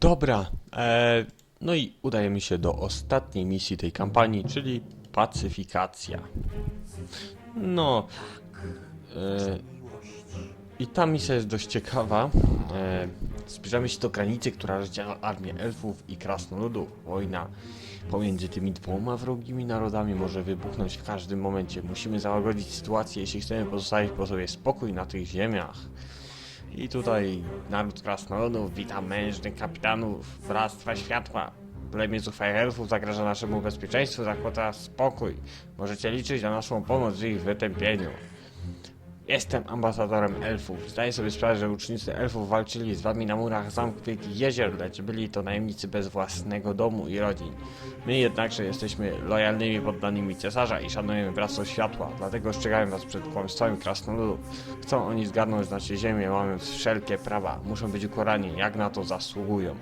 Dobra, e, no i udajemy się do ostatniej misji tej kampanii, czyli pacyfikacja. No, e, i ta misja jest dość ciekawa. E, zbliżamy się do granicy, która rozdziela armię elfów i krasnoludów. Wojna pomiędzy tymi dwoma wrogimi narodami może wybuchnąć w każdym momencie. Musimy załagodzić sytuację, jeśli chcemy pozostawić po sobie spokój na tych ziemiach. I tutaj naród krasnoludów wita mężnych kapitanów Bractwa Światła. Plemię elfów zagraża naszemu bezpieczeństwu, zakłada spokój. Możecie liczyć na naszą pomoc w ich wytępieniu. Jestem ambasadorem elfów. Zdaję sobie sprawę, że ucznicy elfów walczyli z wami na murach zamku Wielkich Jezior, lecz byli to najemnicy bez własnego domu i rodzin. My jednakże jesteśmy lojalnymi poddanymi cesarza i szanujemy Bractwo Światła, dlatego ostrzegałem was przed kłamstwami krasnoludów. Chcą oni zgarnąć nasze ziemię, mając wszelkie prawa. Muszą być ukorani, jak na to zasługują.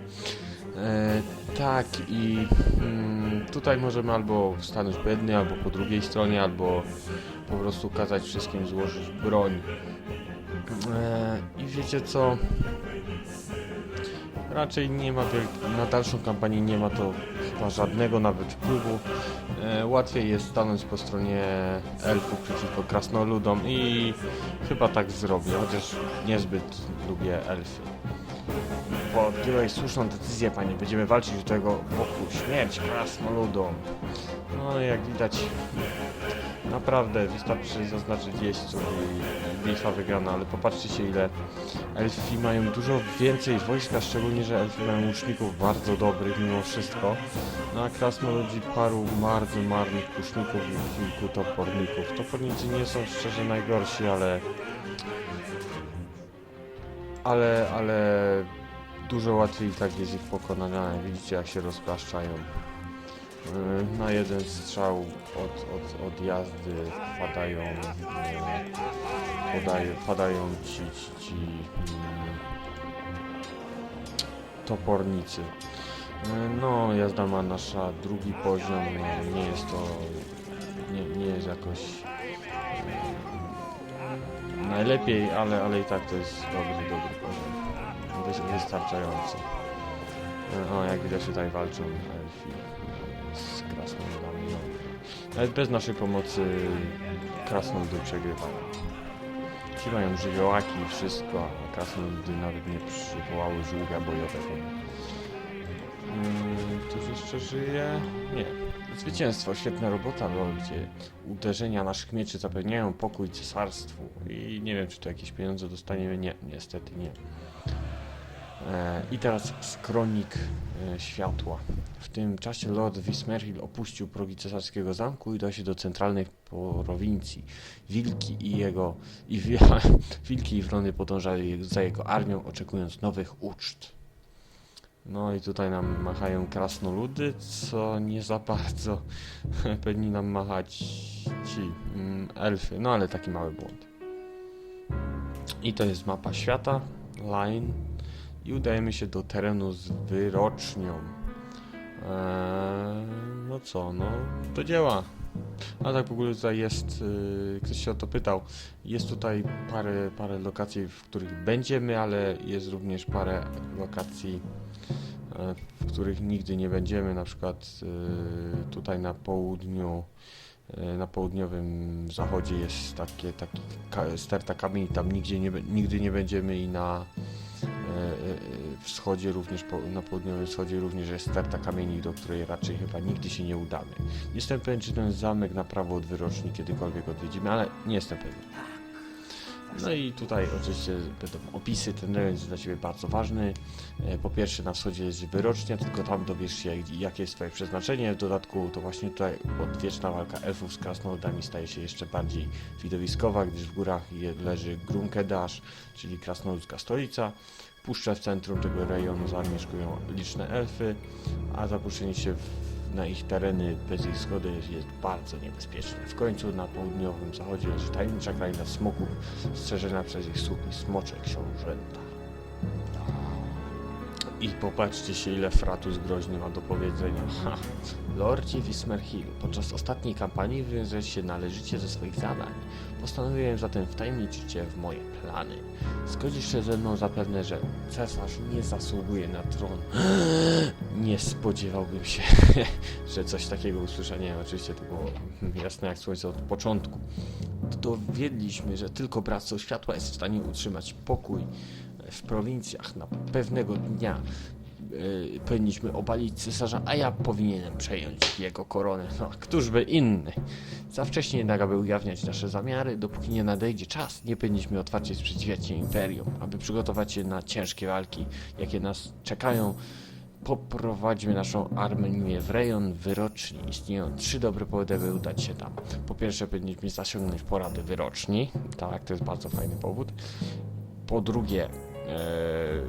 E, tak i mm, tutaj możemy albo stanąć po jednej, albo po drugiej stronie, albo po prostu kazać wszystkim złożyć broń. E, I wiecie co? Raczej nie ma na dalszą kampanię nie ma to chyba żadnego nawet wpływu. E, łatwiej jest stanąć po stronie elfów przeciwko krasnoludom i chyba tak zrobię, chociaż niezbyt lubię elfy. Podjąłeś słuszną decyzję, panie. Będziemy walczyć do tego boku. Śmierć krasnoludom. No, jak widać, naprawdę wystarczy zaznaczyć jeźdźców i bitwa wygrana, ale popatrzcie się, ile elfi mają dużo więcej wojska, szczególnie, że elfi mają łuczników bardzo dobrych mimo wszystko. No a krasnoludzi paru bardzo marnych kuszników i kilku toporników. Topornicy nie są szczerze najgorsi, ale... Ale, ale dużo łatwiej tak jest ich pokonania. Widzicie jak się rozpraszczają. Yy, Na jeden strzał od, od, od jazdy padają, yy, podaje, padają ci, ci, ci mm, topornicy. Yy, No, jazda ma nasza drugi poziom, no, nie jest to, nie, nie jest jakoś najlepiej, ale, ale i tak to jest dobry, dobry poziom. Wys- Wystarczający. Yy, O, jak widać tutaj walczą elfi z krasnoludami. No. Nawet bez naszej pomocy krasnoludy przegrywają. Ci mają żywiołaki i wszystko, a krasnoludy nawet nie przywołały żółwia bojowego. Mm, Ktoś jeszcze żyje? Nie. Zwycięstwo, świetna robota, gdzie uderzenia naszych mieczy zapewniają pokój cesarstwu. I nie wiem, czy tu jakieś pieniądze dostaniemy. Nie, niestety nie. E, I teraz skronik e, światła. W tym czasie Lord Wismerhill opuścił progi cesarskiego zamku i udał się do centralnej prowincji. Wilki i jego i wi- wilki i wrony podążali za jego armią, oczekując nowych uczt. No i tutaj nam machają krasnoludy, co nie za bardzo powinni nam machać ci mm, elfy. No ale taki mały błąd. I to jest mapa świata, line i udajemy się do terenu z wyrocznią. Eee, no co, no do dzieła. A tak w ogóle tutaj jest, yy, ktoś się o to pytał, jest tutaj parę, parę lokacji, w których będziemy, ale jest również parę lokacji, e, w których nigdy nie będziemy, na przykład yy, tutaj na południu, na południowym zachodzie jest takie, taki sterta kamieni, tam nigdzie nie, nigdy nie będziemy i na e, e, wschodzie również, na południowym wschodzie również jest sterta kamieni, do której raczej chyba nigdy się nie udamy. Jestem pewien, czy ten zamek na prawo od wyroczni kiedykolwiek odwiedzimy, ale nie jestem pewien. No i tutaj oczywiście będą opisy, ten rejon jest dla Ciebie bardzo ważny. E, Po pierwsze na wschodzie jest wyrocznia, tylko tam dowiesz się jakie jest Twoje przeznaczenie. W dodatku to właśnie tutaj odwieczna walka elfów z krasnoludami staje się jeszcze bardziej widowiskowa, gdyż w górach leży Grunkedash, czyli krasnoludzka stolica. Puszczę w centrum tego rejonu zamieszkują liczne elfy, a zapuszczenie się w, na ich tereny bez ich zgody jest, jest bardzo niebezpieczne. W końcu na południowym zachodzie leży tajemnicza kraina smoków, strzeżona przez ich sługi smocze książęta. I popatrzcie się, ile Fratus groźny ma do powiedzenia. Ha. Lordzie Wismerhill, podczas ostatniej kampanii wywiązałeś się należycie ze swoich zadań. Postanowiłem zatem wtajemniczyć cię w moje plany. Zgodzisz się ze mną zapewne, że cesarz nie zasługuje na tron. Nie spodziewałbym się, że coś takiego usłyszę. Nie, oczywiście to było jasne jak słońce od początku. Dowiedliśmy, że tylko Bractwo Światła jest w stanie utrzymać pokój w prowincjach na pewnego dnia. Yy, powinniśmy obalić cesarza, a ja powinienem przejąć jego koronę. No, któż by inny? Za wcześnie jednak, aby ujawniać nasze zamiary, dopóki nie nadejdzie czas, nie powinniśmy otwarcie sprzeciwiać się imperium, aby przygotować się na ciężkie walki, jakie nas czekają. Poprowadźmy naszą armię w rejon wyroczni. Istnieją trzy dobre powody, by udać się tam. Po pierwsze, powinniśmy zasięgnąć porady wyroczni. Tak, to jest bardzo fajny powód. Po drugie, e,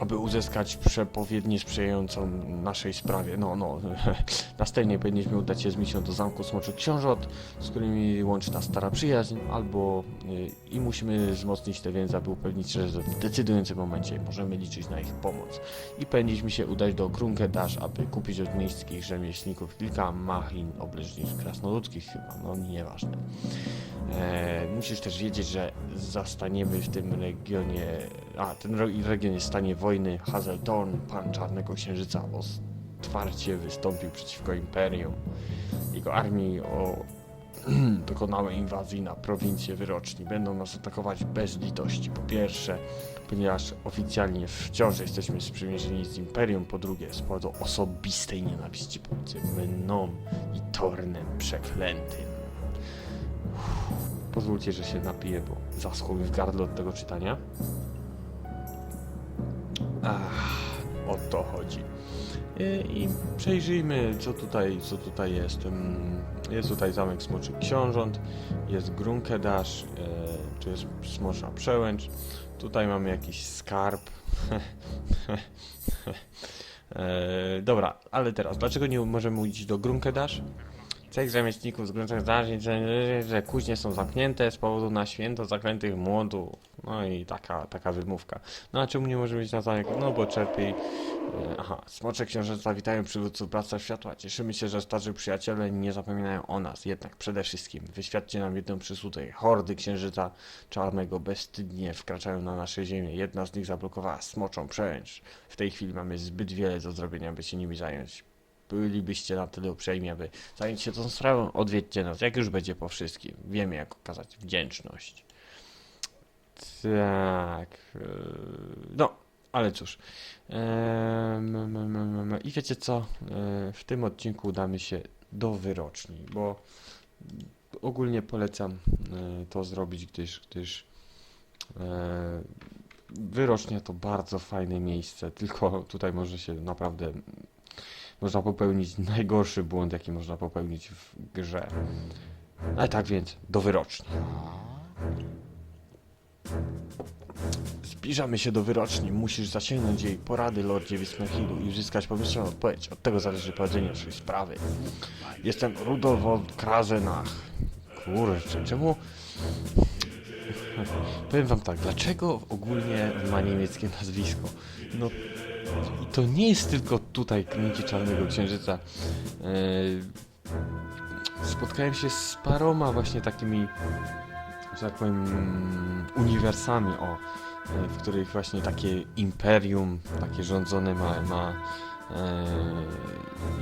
aby uzyskać przepowiednię sprzyjającą naszej sprawie. No, no. Następnie powinniśmy udać się z misją do zamku Smoczych Książąt, z którymi łączy nas stara przyjaźń, albo y, i musimy wzmocnić te więzy, aby upewnić się, że w decydującym momencie możemy liczyć na ich pomoc. I powinniśmy się udać do Grunkedash, aby kupić od miejskich rzemieślników kilka machin obleżnych krasnoludzkich chyba, no nieważne. E, musisz też wiedzieć, że zastaniemy w tym regionie, a ten region jest w stanie wojny. Hazeldorn, pan Czarnego Księżyca, otwarcie wystąpił przeciwko Imperium. Jego armii o dokonały inwazji na prowincję wyroczni. Będą nas atakować bez litości. Po pierwsze, ponieważ oficjalnie wciąż jesteśmy sprzymierzeni z Imperium. Po drugie, z powodu osobistej nienawiści pomiędzy mną i Tornem Przeklętym. Pozwólcie, że się napiję, bo zaschło mi w gardle od tego czytania. Ach, o to chodzi. I, przejrzyjmy, co tutaj, co tutaj jest. Mm, Jest tutaj zamek Smoczych Książąt, jest Grunkedash, e, tu jest Smocza Przełęcz, tutaj mamy jakiś skarb. e, dobra, ale teraz, dlaczego nie możemy iść do Grunkedash? Cech rzemieślników z grunczych zdarzeń, że, że kuźnie są zamknięte z powodu na święto zaklętych młodów. No i taka, taka wymówka. No a czemu nie możemy iść na zamek? No bo czerpiej... e, Aha, smocze książęta witają przywódców Bractwa Światła. Cieszymy się, że starzy przyjaciele nie zapominają o nas. Jednak przede wszystkim wyświadczcie nam jedną przysługę. Hordy księżyca czarnego bezstydnie wkraczają na nasze ziemię. Jedna z nich zablokowała smoczą przełęcz. W tej chwili mamy zbyt wiele do zrobienia, by się nimi zająć bylibyście na tyle uprzejmi, aby zająć się tą sprawą, odwiedźcie nas, jak już będzie po wszystkim. Wiemy, jak okazać wdzięczność. Tak. yy, No, ale cóż. M. I wiecie co? Eee, W tym odcinku udamy się do wyroczni, bo ogólnie polecam e, to zrobić, gdyż, gdyż e, wyrocznia to bardzo fajne miejsce, tylko tutaj może się naprawdę można popełnić najgorszy błąd, jaki można popełnić w grze. Ale tak więc, do wyroczni. Zbliżamy się do wyroczni. Musisz zasięgnąć jej porady, Lordzie Wismerhillu, i uzyskać pomyślną odpowiedź. Od tego zależy powodzenie naszej sprawy. Jestem Rudolf von Krasenach. Kurczę, czemu... Powiem wam tak, dlaczego ogólnie ma niemieckie nazwisko? No, i to nie jest tylko tutaj kliniki Czarnego Księżyca. Eee, spotkałem się z paroma właśnie takimi, że tak powiem, uniwersami, o, e, w których właśnie takie imperium, takie rządzone ma, ma e,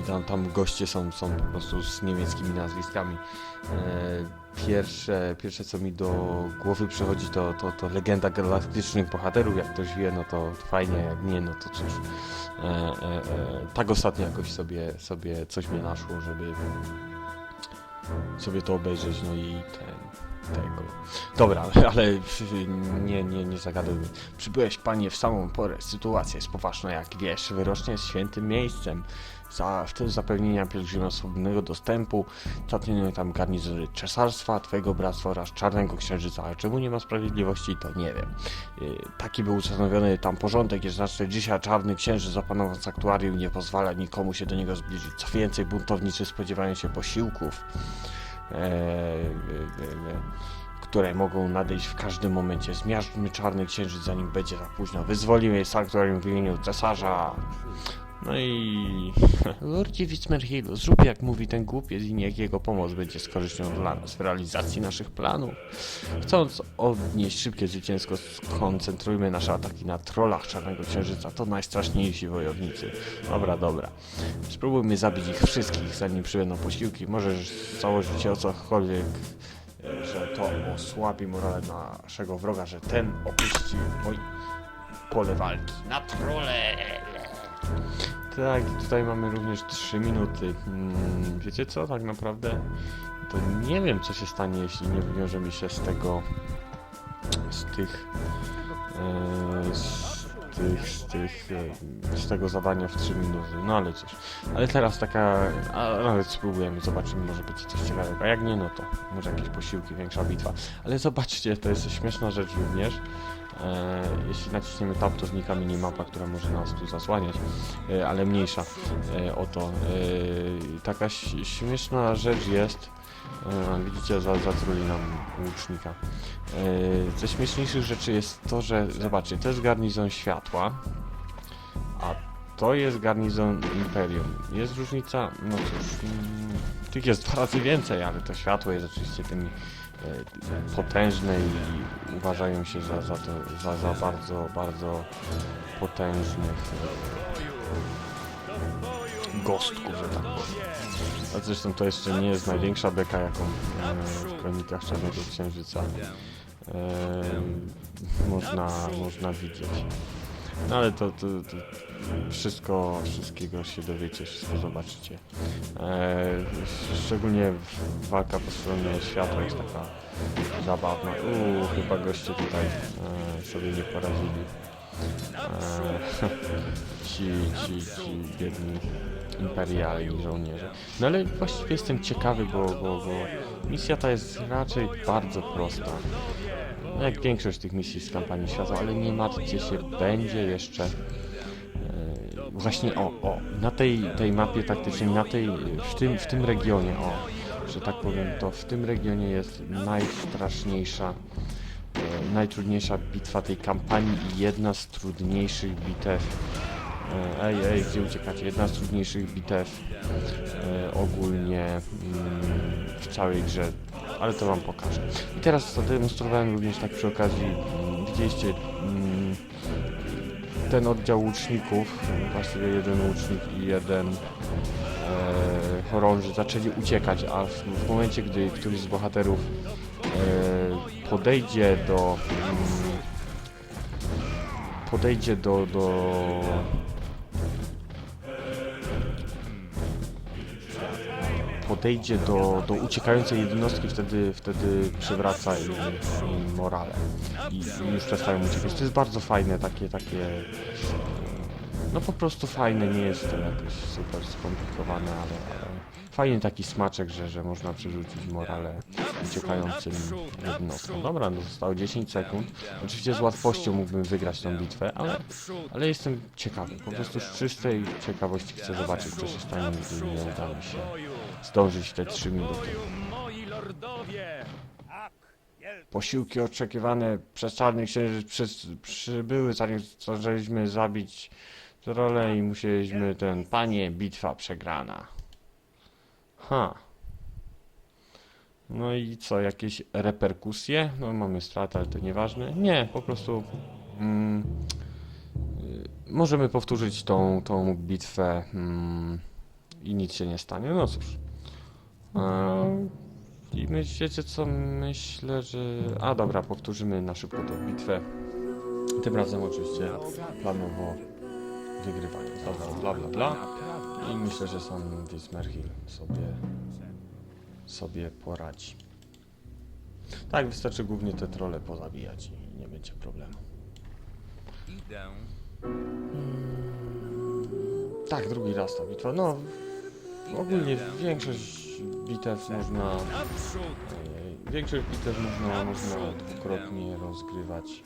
i tam, tam goście są, są po prostu z niemieckimi nazwiskami. Pierwsze, pierwsze co mi do głowy przychodzi to, to, to legenda galaktycznych bohaterów. Jak ktoś wie, no to fajnie, jak nie, no to cóż. E, e, e, tak ostatnio jakoś sobie, sobie coś mi naszło, żeby sobie to obejrzeć, no i ten, tego. Dobra, ale nie, nie, nie zagadujmy. Przybyłeś, panie, w samą porę. Sytuacja jest poważna, jak wiesz. Wyrocznie jest świętym miejscem. Za, w tym zapewnienia pielgrzyma swobodnego dostępu, zatrudniono tam garnizory cesarstwa, twojego bractwa oraz czarnego księżyca. Ale czemu nie ma sprawiedliwości, to nie wiem. Yy, taki był ustanowiony tam porządek, jednakże dzisiaj czarny księżyc zapanował w sanktuarium nie pozwala nikomu się do niego zbliżyć. Co więcej, buntownicy spodziewają się posiłków. Eee, e, e, które mogą nadejść w każdym momencie. Zmiażdżmy czarny księżyc, zanim będzie za późno. Wyzwolimy sanktuarium w imieniu cesarza. No i... Lordzie Wicmerhilu, zrób jak mówi ten głupiec i niech jego pomoc będzie z korzyścią dla nas w realizacji naszych planów. Chcąc odnieść szybkie zwycięstwo, skoncentrujmy nasze ataki na trollach Czarnego Księżyca. To najstraszniejsi wojownicy. Dobra, dobra. Spróbujmy zabić ich wszystkich, zanim przybędą posiłki. Możesz założyć się o cokolwiek, że to osłabi morale naszego wroga, że ten opuści oj, pole walki. Na trolle! Tak, tutaj mamy również 3 minuty. Hmm, wiecie co, tak naprawdę to nie wiem, co się stanie, jeśli nie wywiążemy się z tego, z tych, e, z tych, z tych, e, z tego zadania w 3 minuty. No ale cóż, ale teraz taka, a nawet spróbujemy, zobaczymy, może być coś ciekawego. A jak nie, no to może jakieś posiłki, większa bitwa. Ale zobaczcie, to jest śmieszna rzecz również. E, jeśli naciśniemy tab, to znika minimapa, która może nas tu zasłaniać, e, ale mniejsza e, o to. Taka śmieszna rzecz jest, widzicie, za, zatruli nam łucznika. Ze śmieszniejszych rzeczy jest to, że zobaczcie, to jest garnizon światła, a to jest garnizon Imperium. Jest różnica, no cóż, mm, tych jest dwa razy więcej, ale to światło jest oczywiście tym e, potężne i uważają się za, za, to, za, za bardzo, bardzo potężnych e, gostków, że tak powiem. A zresztą to jeszcze nie jest największa beka, jaką e, w kronikach Czarnego Księżyca e, można, można widzieć. No ale to, to, to wszystko, wszystkiego się dowiecie, wszystko zobaczycie. E, szczególnie walka po stronie światła jest taka zabawna. Uuu, chyba goście tutaj e, sobie nie poradzili. E, ci, ci, ci biedni imperialni żołnierze. No ale właściwie jestem ciekawy, bo, bo, bo misja ta jest raczej bardzo prosta. Jak większość tych misji z kampanii światła, ale nie martwcie się, będzie jeszcze e, właśnie o, o, na tej, tej mapie taktycznej, na tej, w tym, w tym regionie, o, że tak powiem, to w tym regionie jest najstraszniejsza, e, najtrudniejsza bitwa tej kampanii i jedna z trudniejszych bitew. E, ej, ej, gdzie uciekacie? Jedna z trudniejszych bitew e, ogólnie mm, w całej grze, ale to wam pokażę. I teraz zademonstrowałem również tak przy okazji, mm, widzieliście mm, ten oddział łuczników, właściwie jeden łucznik i jeden e, chorąży zaczęli uciekać, a w, w momencie, gdy któryś z bohaterów e, podejdzie do mm, podejdzie do, do podejdzie do, do uciekającej jednostki, wtedy, wtedy przywraca im, im morale i, już przestają uciekać. To jest bardzo fajne, takie, takie no po prostu fajne, nie jest to jakoś super skomplikowane, ale, ale fajny taki smaczek, że, że można przerzucić morale uciekającym jednostkom. Dobra, no zostało 10 sekund. Oczywiście z łatwością mógłbym wygrać tą bitwę, ale, ale jestem ciekawy. Po prostu z czystej ciekawości chcę zobaczyć, co się stanie, gdy nie uda mi się zdążyć te 3 minuty. Moi lordowie! Posiłki oczekiwane przez Czarny Księżyc przy, przybyły, zanim zdążyliśmy zabić trole i musieliśmy ten... Panie, bitwa przegrana. Ha. No i co, jakieś reperkusje? No mamy stratę, ale to nieważne. Nie, po prostu... Mm, y, możemy powtórzyć tą, tą bitwę mm, i nic się nie stanie. No cóż. I myślicie co? Myślę, że... A dobra, powtórzymy na szybko tą bitwę. Tym razem oczywiście planowo wygrywanie. Dobra, bla bla bla. I myślę, że sam Wismerhill sobie sobie poradzi. Tak, wystarczy głównie te trole pozabijać i nie będzie problemu. Idę. Tak, drugi raz ta bitwa. No, ogólnie większość bitew można! E, Większość bitew można, można dwukrotnie rozgrywać.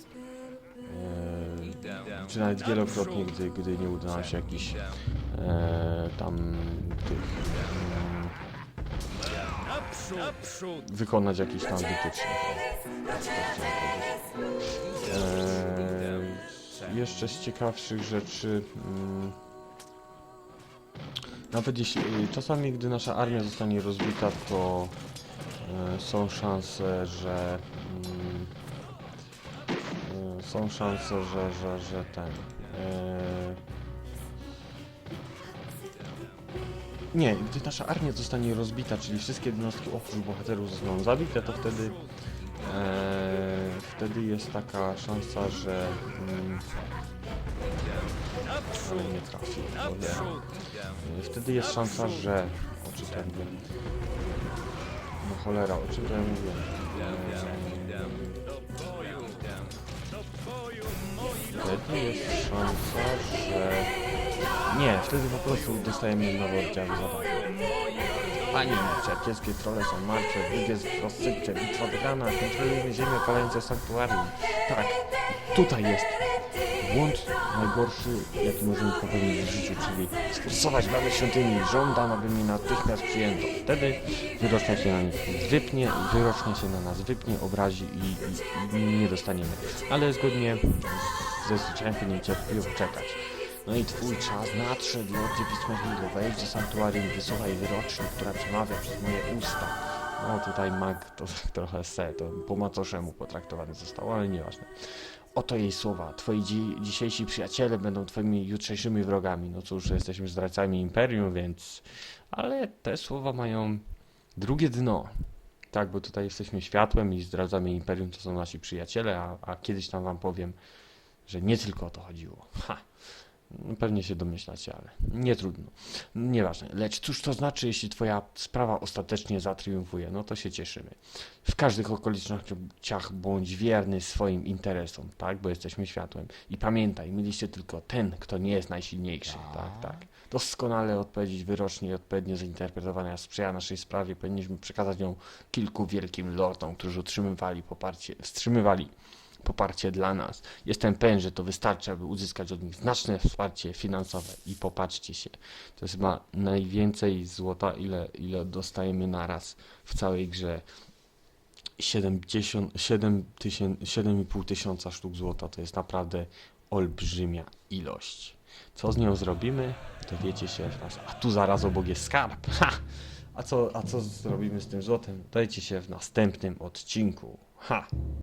E, czy nawet wielokrotnie, gdy, gdy nie uda się jakiś e, tam tych mm, wykonać jakiś tam powiedzieć. Eee, jeszcze z ciekawszych rzeczy. Mm, nawet jeśli y, czasami, gdy nasza armia zostanie rozbita, to e, są szanse, że mm, e, są szanse, że, że, że ten. Nie, gdy nasza armia zostanie rozbita, czyli wszystkie jednostki oprócz bohaterów zostaną zabite, to wtedy wtedy jest taka szansa, że mm, ale nie trafi. cholera. Naprzód! E, Wtedy jest szansa, że o czym to ja mówię? No cholera, o czym to ja mówię? Wtedy jest szansa, że... Nie, wtedy po prostu dostajemy nowe oddziały zadań. Panie przyjacielskie trole są martwe, wróg jest w bitwa wygrana, kontrolujemy ziemię palące sanktuarium. Tak, tutaj jest błąd najgorszy, jaki możemy popełnić w życiu, czyli sforsować bramę świątyni. Żądam, aby mnie natychmiast przyjęto. Wtedy wyrocznia się na nich wypnie, wyrocznia się na nas wypnie, obrazi i, i, i nie dostaniemy. Ale zgodnie ze zwyczajem powinien cierpliwie czekać. No i twój czas nadszedł, Lordzie Pismowilo, wejdź do sanktuarium, wysłuchaj wyroczni, która przemawia przez moje usta. No tutaj mag to trochę se, to po macoszemu potraktowany został, ale nieważne. Oto jej słowa. Twoi dzi dzisiejsi przyjaciele będą twoimi jutrzejszymi wrogami. No cóż, jesteśmy zdrajcami Imperium, więc... Ale te słowa mają drugie dno. Tak, bo tutaj jesteśmy światłem i zdradzamy Imperium, to są nasi przyjaciele, a, a kiedyś tam wam powiem, że nie tylko o to chodziło. Ha! Pewnie się domyślacie, ale nie trudno. Nieważne. Lecz cóż to znaczy, jeśli twoja sprawa ostatecznie zatriumfuje? No to się cieszymy. W każdych okolicznościach bądź wierny swoim interesom, tak? Bo jesteśmy światłem. I pamiętaj, mieliście tylko ten, kto nie jest najsilniejszy. Tak, tak. Doskonale odpowiedzieć wyrocznie i odpowiednio zinterpretowana sprzyja naszej sprawie. Powinniśmy przekazać ją kilku wielkim lordom, którzy utrzymywali poparcie, wstrzymywali poparcie dla nas. Jestem pewien, że to wystarczy, aby uzyskać od nich znaczne wsparcie finansowe. I popatrzcie się, to jest chyba najwięcej złota, ile, ile dostajemy naraz w całej grze. 70, 7 tysię- 7,5 tysiąca sztuk złota to jest naprawdę olbrzymia ilość. Co z nią zrobimy? Dowiecie się w nas. A tu zaraz obok jest skarb. Ha! A co, a co zrobimy z tym złotem? Dajcie się w następnym odcinku. Ha!